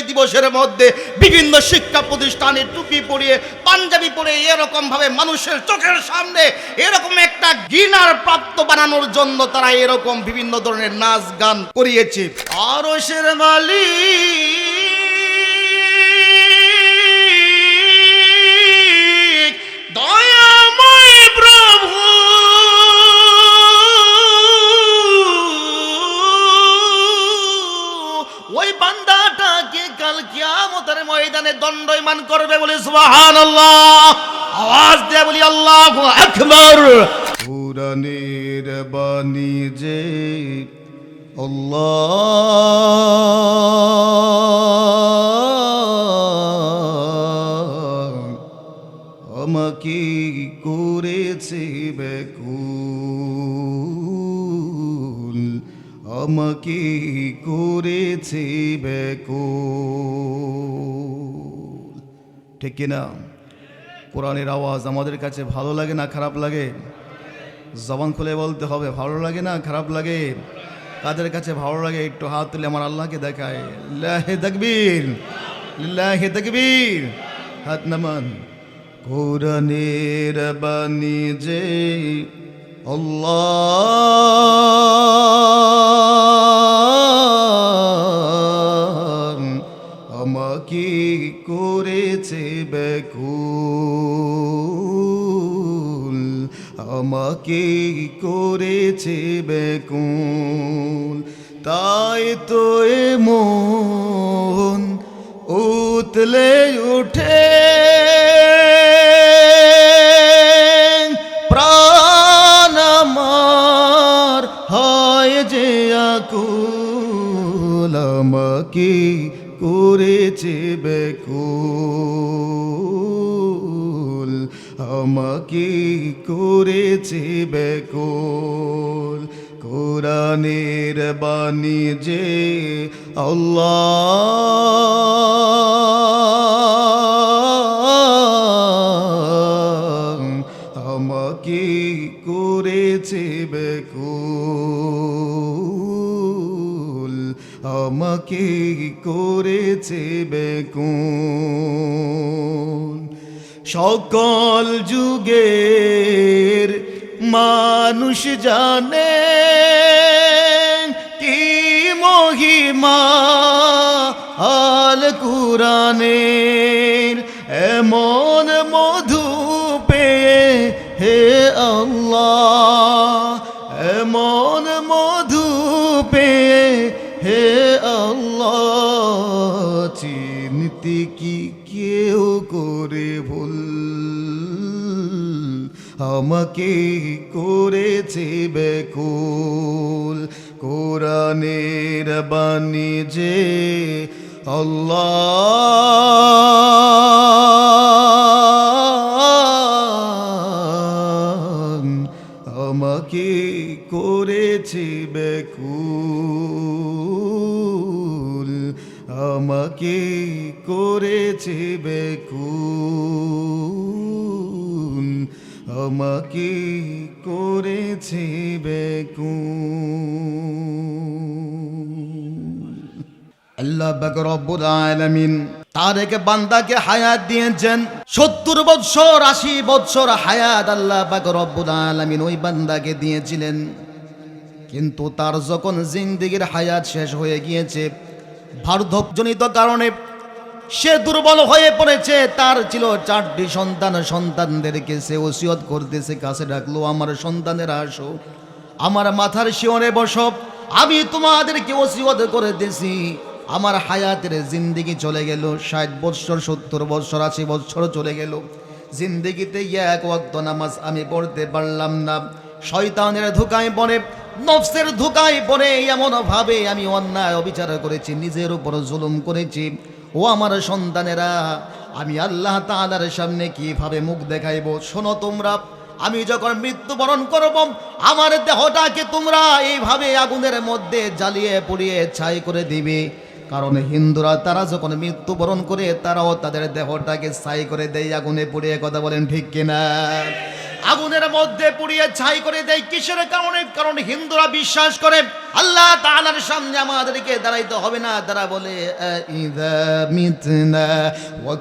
বিজয় দিবসের মধ্যে বিভিন্ন শিক্ষা প্রতিষ্ঠানে টুপি পরিয়ে, পাঞ্জাবি পরে এরকম ভাবে মানুষের চোখের সামনে এরকম একটা গিনার প্রাপ্ত বানানোর জন্য তারা এরকম বিভিন্ন ধরনের নাচ গান করিয়েছে। আরও সের মালিক বান্দাটাকে কাল কিয়ামতের ময়দানে দণ্ডয়মান করবে বলে সুবহানাল্লাহ। আওয়াজ দিয়ে বলি, আল্লাহু আকবার। পুরানের বাণী যে আল্লাহ আমাকে করেছে বেকুল আমাকে করেছে বেকুল ঠিক কিনা? কোরআনের আওয়াজ আমাদের কাছে ভালো লাগে না খারাপ লাগে? জবান খুলে বলতে হবে, ভালো লাগে না খারাপ লাগে? কাদের কাছে ভালো লাগে? একটু হাত তুলে আমার আল্লাহকে দেখায়। লাহে তকবীর। হাত নামান। কোরআনের বাণী যে আল্লাহ আমাকে করেছে বেকুল আমাকে করেছে বেকুল তাই তো এ আকুল আমাকে করেছে বেকুল। আমাকে করেছে বেকুল। কোরআনের বাণী যে আল্লাহ। আমাকে করেছে বেকুল সকল যুগের মানুষ জানে কি মহিমা আল কুরানের এমন মধু পেয়ে হে আল্লাহ, এমন মধু পেয়ে হে আল্লাহ চিনতে কি কেউ করে ভুল? আমাকে করেছে বেকুল কোরআনের বাণী যে আল্লাহ করেছে বেকুল। আমাকে করেছে বেকুল। আমাকে করেছে বেকুল। আল্লাহ রব্বুল আলামিন তার একে বান্দাকে হায়াত দিয়েছেন। সত্তর বৎসর, আশি বৎসর হায়াত আল্লাহ রব্বুল আলামিন ওই বান্দাকে দিয়েছিলেন। কিন্তু তার যখন জিন্দিগির হায়াত শেষ হয়ে গিয়েছে বার্ধক্যজনিত কারণে সে দুর্বল হয়ে পড়েছে। তার ছিল চারটি সন্তান, সন্তানদেরকে সে ওসিয়ত করতেছে, কাছে ডাকলো, আমার সন্তানেরা আসো, আমার মাথার শিওরে বসব আমি তোমাদেরকে ওসিয়ত করে দিছি আমার হায়াতের জিন্দিগি চলে গেল, ষাট বৎসর, সত্তর বৎসর, আশি বৎসর চলে গেল। জিন্দিগিতে এক ওয়াক্ত নামাজ আমি পড়তে পারলাম না। শয়তানের ধোকায় পড়ে নফসের ধোকায় পড়ে এমন ভাবে আমি অন্যায় অবিচার করেছি, নিজের উপর জুলুম করেছি। ও আমার সন্তানেরা, আমি আল্লাহ তাআলার সামনে কীভাবে মুখ দেখাইব? শোনো তোমরা, আমি যখন মৃত্যুবরণ করব, আমার দেহটাকে তোমরা এইভাবে আগুনের মধ্যে জ্বালিয়ে পুড়িয়ে ছাই করে দিবে। কারণ হিন্দুরা, তারা যখন মৃত্যুবরণ করে, তারাও তাদের দেহটাকে ছাই করে দেয়, আগুনে পুড়িয়ে কথা বলেন ঠিক কিনা? আগুনের মধ্যে পুড়িয়ে ছাই করে দেয় কিসের কারণে? কারণ হিন্দুরা বিশ্বাস করে, আল্লাহ তাআলার সামনে আমাদেরকে দাঁড়াইতে হবে না। তারা বলে মিতনা ওয়া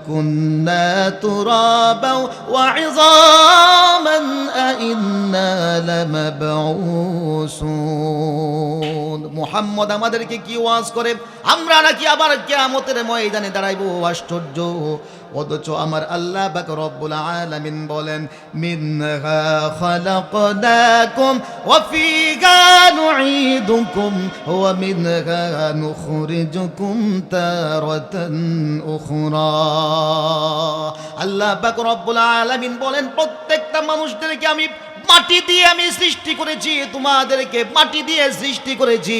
মুহাম্মদ আমাদেরকে কি ওয়াজ করে? আমরা নাকি আবার কিয়ামতের ময়দানে দাঁড়াইবো, আশ্চর্য। অথচ আমার আল্লাহ বাক রব্বুল আলামিন বলেন, মিনহা খালাকনাকুম ওয়া ফিহা নুঈদুকুম ওয়া মিনহা নুখরিজুকুম তারাতান উখরা। আল্লাহ পাক রব্বুল আলামিন বলেন, প্রত্যেকটা মানুষদেরকে আমি মাটি দিয়ে আমি সৃষ্টি করেছি, তোমাদেরকে মাটি দিয়ে সৃষ্টি করেছি।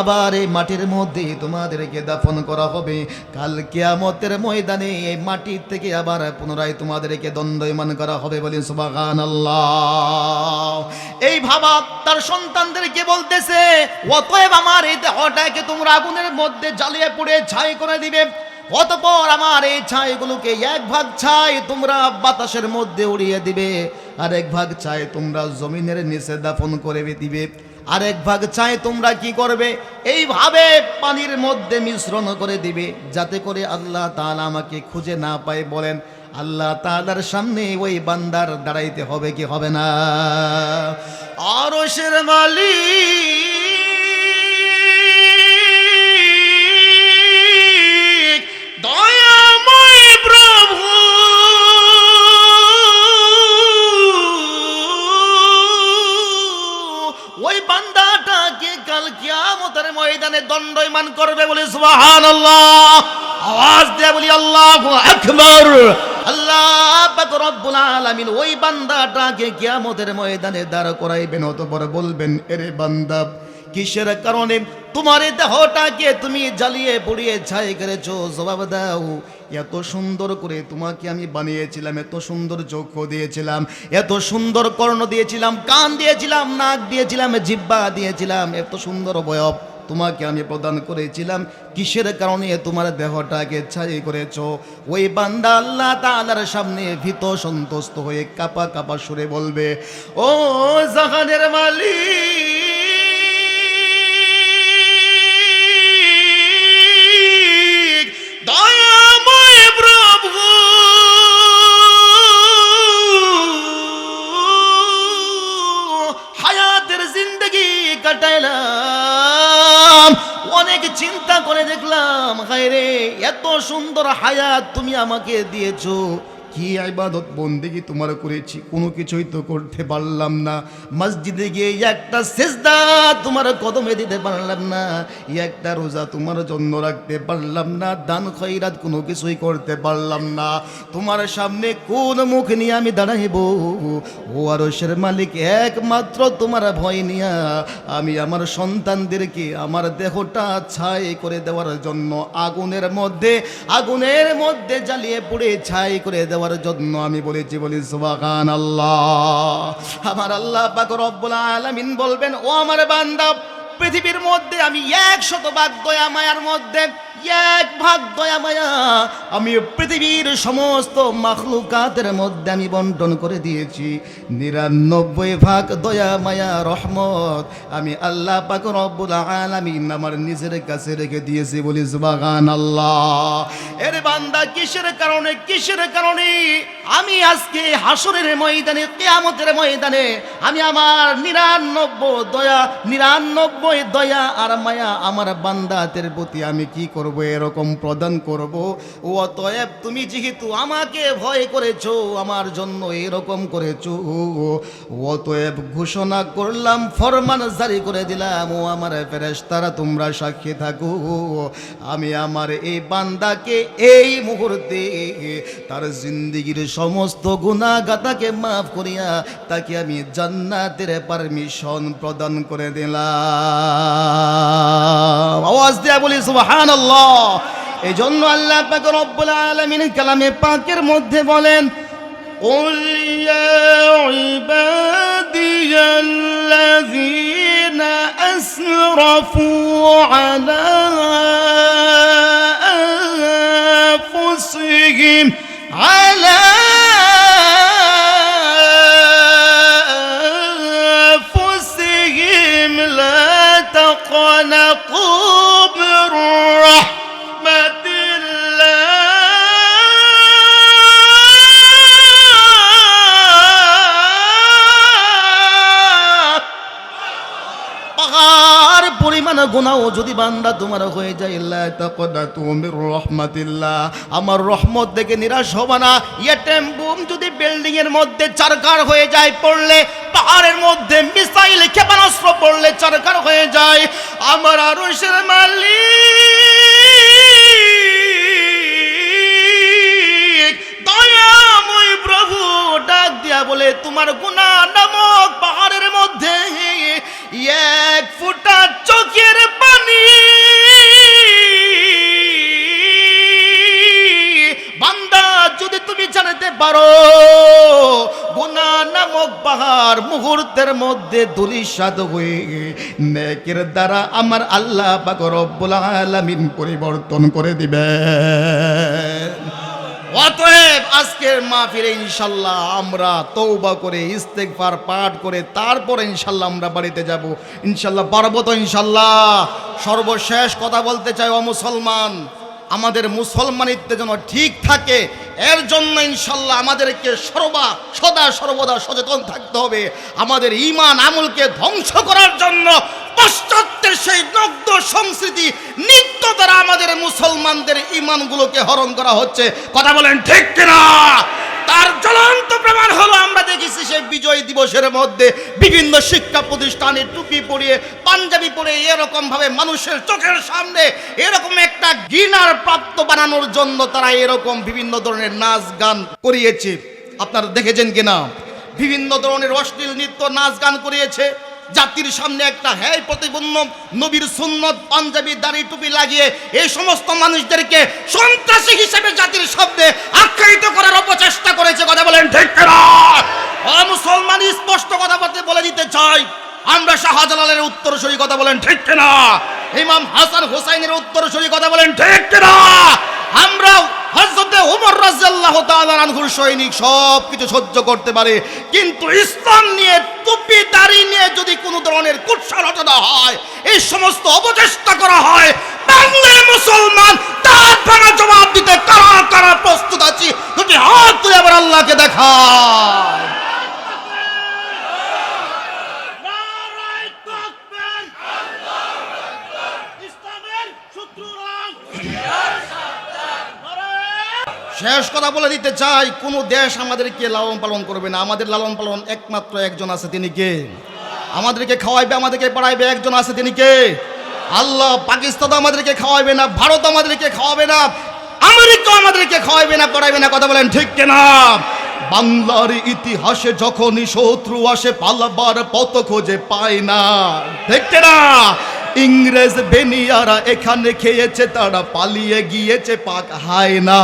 আবার এই মাটির মধ্যে তোমাদেরকে দাফন করা হবে। কাল কিয়ামতের ময়দানে এই মাটির থেকে আবার পুনরায় তোমাদেরকে দণ্ডয়মান করা হবে বলে সুবাগান এই ভাবা তার সন্তানদেরকে বলতেছে, অতএব আমার এই দেহটাকে তোমরা আগুনের মধ্যে জ্বালিয়ে পুড়ে ছাই করে দিবে। অতপর আমার এই ছাইগুলোকে এক ভাগ ছাই তোমরা বাতাসের মধ্যে উড়িয়ে দিবে। আর এক ভাগ চায় তোমরা জমিনের নিচে দাফন করে দিবে। এক ভাগ চায় তোমরা কি করবে? এইভাবে পানির মধ্যে মিশ্রণ করে দিবে, যাতে করে আল্লাহ তালা আমাকে খুঁজে না পায় বলেন, আল্লাহ তালার সামনে ওই বান্দার দাঁড়াইতে হবে কি হবে না? আরশের মালিক ময়দানে দণ্ডয়মান করবে বলে সুবহানাল্লাহ। আওয়াজ দিয়ে বলি, আল্লাহু আকবার। আল্লাহ রব্বুল আলামিন ওই বান্দাটাকে কিয়ামতের ময়দানে দাঁড় করাইবেন বলবেন, এরে বান্দা, কিসের কারণে তোমার দেহটাকে তুমি জ্বালিয়ে পুড়িয়ে ছাই করেছ? জবাব দাও। এত সুন্দর করে তোমাকে আমি বানিয়েছিলাম, এত সুন্দর চক্ষু দিয়েছিলাম, এত সুন্দর কর্ণ দিয়েছিলাম, কান দিয়েছিলাম, নাক দিয়েছিলাম জিব্বা দিয়েছিলাম, এত সুন্দর বয়ব। তোমাকে আমি প্রদান করেছিলাম। কিসের কারণে তোমার দেহটাকে ছাই করেছ? ওই বান্দা আল্লাহ তালার সামনে ভীত সন্তুষ্ট হয়ে কাপা কাপা সুরে বলবে, ও জাহানের মালিক! দেখলাম হায় রে এত সুন্দর হায়াত তুমি আমাকে দিয়েছ। কি ইবাদত বন্দেগি তোমার করেছি? কোনো কিছুই তো করতে পারলাম না। মসজিদে গিয়ে একটা সেজদা তোমার কদমে দিতে পারলাম না। একটা রোজা তোমার জন্য রাখতে পারলাম না। দান খৈরাত কোনো কিছুই করতে পারলাম না। তোমার সামনে কোন মুখ নিয়ে আমি দাঁড়াইব? ও আরশের মালিক, একমাত্র তোমার ভয় নিয়া। আমি আমার সন্তানদেরকে আমার দেহটা ছাই করে দেওয়ার জন্য আগুনের মধ্যে আগুনের মধ্যে জ্বালিয়ে পুড়ে ছাই করে দেওয়ার জন্য আমি বলেছি, বলি সুবাহান আল্লাহ আমার আল্লাহ পাক রব্বুল আলামিন বলবেন, ও আমার বান্দা, পৃথিবীর মধ্যে আমি একশত বাদ্য দয়া মায়ার মধ্যে এক ভাগ দয়া মায়া, আমি পৃথিবীর সমস্ত মাখলুকাতের মধ্যে আমি বন্টন করে দিয়েছি। নিরানব্বই ভাগ দয়া মায়া, রহমত। আমি আল্লাহ পাক রব্বুল আলামিন আমার নিজের কাছে রেখে দিয়েছি বলি সুবাগান আল্লাহ এর বান্দা কিসের কারণে কিসের কারণে? আমি আজকে হাসরের ময়দানে, কেয়ামতের ময়দানে, আমি আমার নিরানব্বই দয়া নিরানব্বই দয়া আর মায়া আমার বান্দাতের প্রতি আমি কি করব? এরকম প্রদান করব। ও অতএব তুমি যেহেতু আমাকে ভয় করেছ, আমার জন্য এরকম করেছ। অতএব ঘোষণা করলাম, ফরমান জারি করে দিলাম। ও আমার ফেরেশতারা, তোমরা সাক্ষী থাকো। আমি আমার এই বান্দাকে এই মুহূর্তে তার জিন্দিগির সমস্ত গুণাগাতাকে মাফ করিয়া তাকে আমি জান্নাতের পারমিশন প্রদান করে দিলাম। আওয়াজ দেয়া বলি, সুবহানাল্লাহ। এই জন্য আল্লাহ পাক রব্বুল আলামিন কালামে পাকের মধ্যে বলেন قل يا عبادي الذين أسرفوا على أنفسهم على গুনাহ যদি বান্দা তোমার হয়ে যায় আমার রহমত দেখে নিরাশ হব না। যদি বিল্ডিং এর মধ্যে চারকার হয়ে যায়, পড়লে পাহাড়ের মধ্যে মিসাইল ক্ষেপণাস্ত্র পড়লে চারকার হয়ে যায়। আমার আরও মালিক ডাক দিয়া বলে, তোমার গুণা নামক পাহাড়ের মধ্যে এক ফুটা চোখের পানি বান্দা, যদি তুমি জানাতে পারো গুনা নামক পাহাড় মুহূর্তের মধ্যে ধুলিসাদ হয়ে নেকের দ্বারা আমার আল্লাহ পাক রব্বুল আলামিন পরিবর্তন করে দিবে অতএব আজকের মাহফিলে ইনশাল্লাহ আমরা তৌবা করে, ইস্তেগফার পাঠ করে, তারপরে ইনশাল্লাহ আমরা বাড়িতে যাব। ইনশাল্লাহ পারব তো ইনশাল্লাহ। সর্বশেষ কথা বলতে চাই, ও মুসলমান, আমাদের মুসলমানিত্ব যেন ঠিক থাকে, এর জন্য ইনশাল্লাহ আমাদেরকে সর্বা, সদা সর্বদা সচেতন থাকতে হবে। আমাদের ইমান আমলকে ধ্বংস করার জন্য পাশ্চাত্যের সেই নগ্ন সংস্কৃতি নিত্য দ্বারা আমাদের মুসলমানদের ইমানগুলোকে হরণ করা হচ্ছে। কথা বলেন ঠিক কিনা? তার জ্বলন্ত প্রমাণ হলো, আমরা দেখেছি সেই বিজয় দিবসের মধ্যে বিভিন্ন শিক্ষা প্রতিষ্ঠানে টুপি পরিয়ে, পাঞ্জাবি পরে এরকম ভাবে মানুষের চোখের সামনে এরকম একটা ঘৃণার প্রাপ্ত বানানোর জন্য তারা এরকম বিভিন্ন ধরনের নাচ গান করিয়েছে। আপনারা দেখেছেন কিনা? বিভিন্ন ধরনের অশ্লীল নৃত্য নাচ গান করিয়েছে। জাতির সামনে একটা হ্যায় প্রতিপন্ন নবীর সুন্নত, পাঞ্জাবি দাড়ি টুপি লাগিয়ে এই সমস্ত মানুষদেরকে সন্ত্রাসী হিসেবে জাতির শব্দে আখ্যায়িত করার অপচেষ্টা করেছে, কথা বলেন ঠিক মুসলমান স্পষ্ট কথা বলতে বলে দিতে চাই, আমরা শাহজালালের উত্তরসূরি, কথা বলেন ঠিক না ইমাম হাসান হোসাইনের উত্তরসূরি, কথা বলেন ঠিক না আমরা হজরতে উমর রাজ্লাহ তাআলা আনহুর সৈনিক সব কিছু সহ্য করতে পারে। কিন্তু ইসলাম নিয়ে, টুপি, দাড়ি নিয়ে যদি কোনো ধরনের কুৎসা রচনা হয়, এই সমস্ত অবচেষ্টা করা হয় বাংলা মুসলমান তার ভাঙা জবাব দিতে কারা কারা প্রস্তুত আছি? তুমি হাত তুলে আবার আল্লাহকে দেখায়। শেষ কথা বলে দিতে চাই, কোনো দেশ আমাদেরকে লালন পালন করবে না। আমাদের লালন পালন একমাত্র একজন আছে, তিনি কে? আমাদেরকে খাওয়াইবে, আমাদেরকে পড়াইবে, একজন আছে, তিনি কে? আল্লাহ পাকিস্তান আমাদেরকে খাওয়াইবে না ভারত আমাদেরকে খাওয়াবে না আমেরিকা আমাদেরকে খাওয়াইবে না, পড়াইবে না, কথা বলেন ঠিক কিনা? বাংলার ইতিহাসে যখনই শত্রু আসে, পালাবার পথ খোঁজে পায় না। দেখতে না ইংরেজ বেনিয়ারা এখানে খেয়েছে, তারা পালিয়ে গিয়েছে পাক হায় না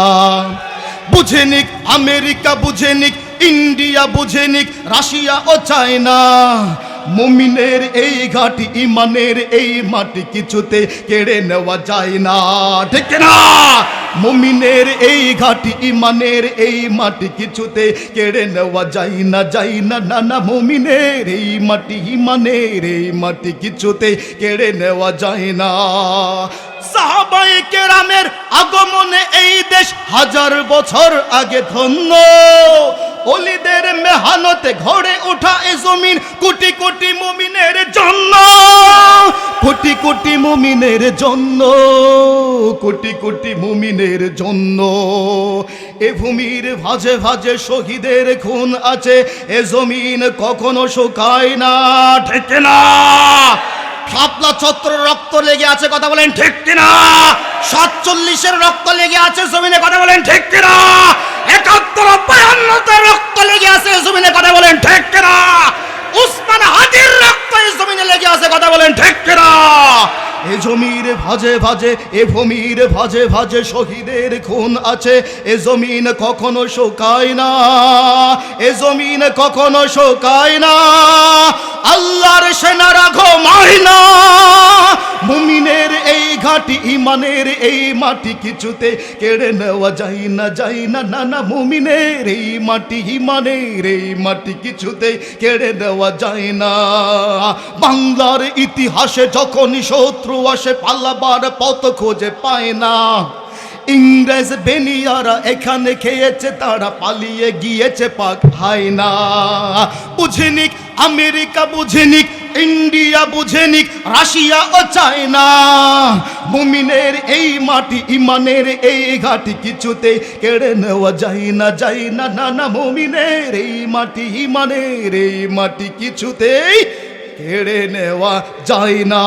বুঝেনিক আমেরিকা, বুঝেনিক ইন্ডিয়া, বুঝেনিক রাশিয়া ও চায়না। মুমিনের এই ঘাটি, ইমানের এই মাটি কিছুতে কেড়ে নেওয়া যায় না। ঠিক না মুমিনের এই ঘাটি, ইমানের এই মাটি কিছুতে কেড়ে নেওয়া যায় না যায় না না না। মুমিনের এই মাটি, ইমানের এই মাটি কিছুতে কেড়ে নেওয়া যায় না। সাহাবাই কেরামের আগমনে এই দেশ হাজার বছর আগে ধন্য। অলিদের মেহানতে ঘরে ওঠা এ জমিন কোটি কোটি মুমিনের জন্য। কোটি কোটি মুমিনের জন্য, কোটি কোটি মুমিনের জন্য। এ ভূমির ভাজে ভাজে শহীদের খুন আছে, এ জমিন কখনো শুকায় না, ঠিক না। শাপলা ছত্র রক্ত লেগে আছে, কথা বলেন ঠিক কিনা? সাতচল্লিশের রক্ত লেগে আছে, জমিনে কথা বলেন ঠিক কিনা? একাত্তর বায়ান্নতে রক্ত লেগে আছে জমিনে কথা বলেন ঠিক কিনা? উসমান হাজির রক্ত এই জমিনে লেগে আছে, কথা বলেন ঠিক কিনা? এ জমির ভাজে ভাজে, এ ভূমির ভাজে ভাজে শহীদের খুন আছে। এ জমিন কখনো শোকায় না, এ জমিন কখনো শোকায় না। আল্লাহর সেনারা ঘুমায় না, মুমিনের ঘাটি ইমানের এই মাটি কিছুতে কেড়ে নেওয়া যায় না যাই না না না মুমিনের এই মাটি, ইমানের এই মাটি কিছুতে কেড়ে নেওয়া যায় না। বাংলার ইতিহাসে যখনই শত্রু আসে পাল্লাবার পথ খোঁজে পায় না। ইংরেজ বেনিয়ারা এখানে খেয়েছে, তারা পালিয়ে গিয়েছে, পাক হায় না। বুঝিনিক আমেরিকা বুঝিনিক ইন্ডিয়া বুঝে নিক, রাশিয়া ও চায়না। মুমিনের এই মাটি, ইমানের এই ঘাটি কিছুতে কেড়ে নেওয়া যায় না যায় না না না, মুমিনের এই মাটি, ইমানের এই মাটি কিছুতেই কেড়ে নেওয়া যায় না।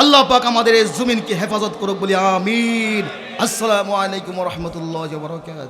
আল্লাহ পাক আমাদের এই জমিনকে হেফাজত করুক বলি আমিন। আসসালামু আলাইকুম রহমতুল্লাহ বরকাত